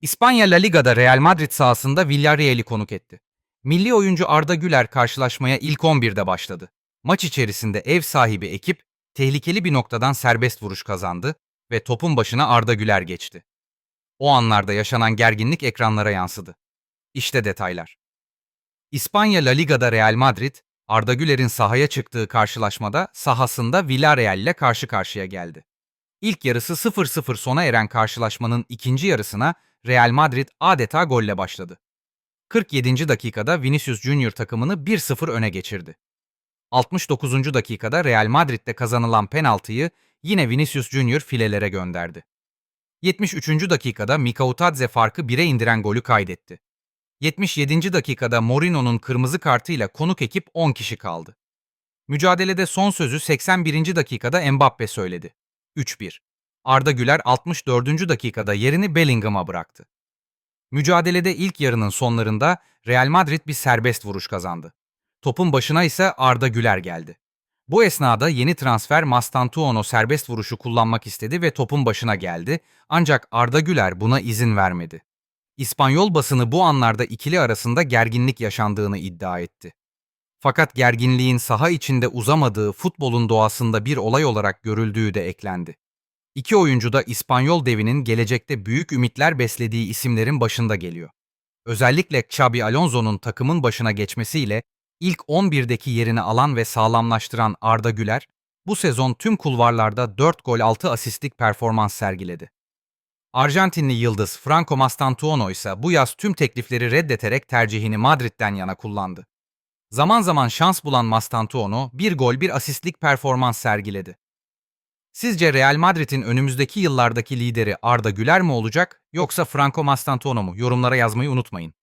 İspanya La Liga'da Real Madrid sahasında Villarreal'i konuk etti. Milli oyuncu Arda Güler karşılaşmaya ilk 11'de başladı. Maç içerisinde ev sahibi ekip tehlikeli bir noktadan serbest vuruş kazandı ve topun başına Arda Güler geçti. O anlarda yaşanan gerginlik ekranlara yansıdı. İşte detaylar. İspanya La Liga'da Real Madrid, Arda Güler'in sahaya çıktığı karşılaşmada sahasında Villarreal ile karşı karşıya geldi. İlk yarısı 0-0 sona eren karşılaşmanın ikinci yarısına Real Madrid adeta golle başladı. 47. dakikada Vinicius Junior takımını 1-0 öne geçirdi. 69. dakikada Real Madrid'de kazanılan penaltıyı yine Vinicius Junior filelere gönderdi. 73. dakikada Mikautadze farkı 1'e indiren golü kaydetti. 77. dakikada Morino'nun kırmızı kartıyla konuk ekip 10 kişi kaldı. Mücadelede son sözü 81. dakikada Mbappe söyledi. 3-1. Arda Güler 64. dakikada yerini Bellingham'a bıraktı. Mücadelede ilk yarının sonlarında Real Madrid bir serbest vuruş kazandı. Topun başına ise Arda Güler geldi. Bu esnada yeni transfer Mastantuono serbest vuruşu kullanmak istedi ve topun başına geldi ancak Arda Güler buna izin vermedi. İspanyol basını bu anlarda ikili arasında gerginlik yaşandığını iddia etti. Fakat gerginliğin saha içinde uzamadığı futbolun doğasında bir olay olarak görüldüğü de eklendi. İki oyuncu da İspanyol devinin gelecekte büyük ümitler beslediği isimlerin başında geliyor. Özellikle Xabi Alonso'nun takımın başına geçmesiyle ilk 11'deki yerini alan ve sağlamlaştıran Arda Güler, bu sezon tüm kulvarlarda 4 gol 6 asistlik performans sergiledi. Arjantinli yıldız Franco Mastantuono ise bu yaz tüm teklifleri reddeterek tercihini Madrid'den yana kullandı. Zaman zaman şans bulan Mastantuono bir gol bir asistlik performans sergiledi. Sizce Real Madrid'in önümüzdeki yıllardaki lideri Arda Güler mi olacak yoksa Franco Mastantuono mu? Yorumlara yazmayı unutmayın.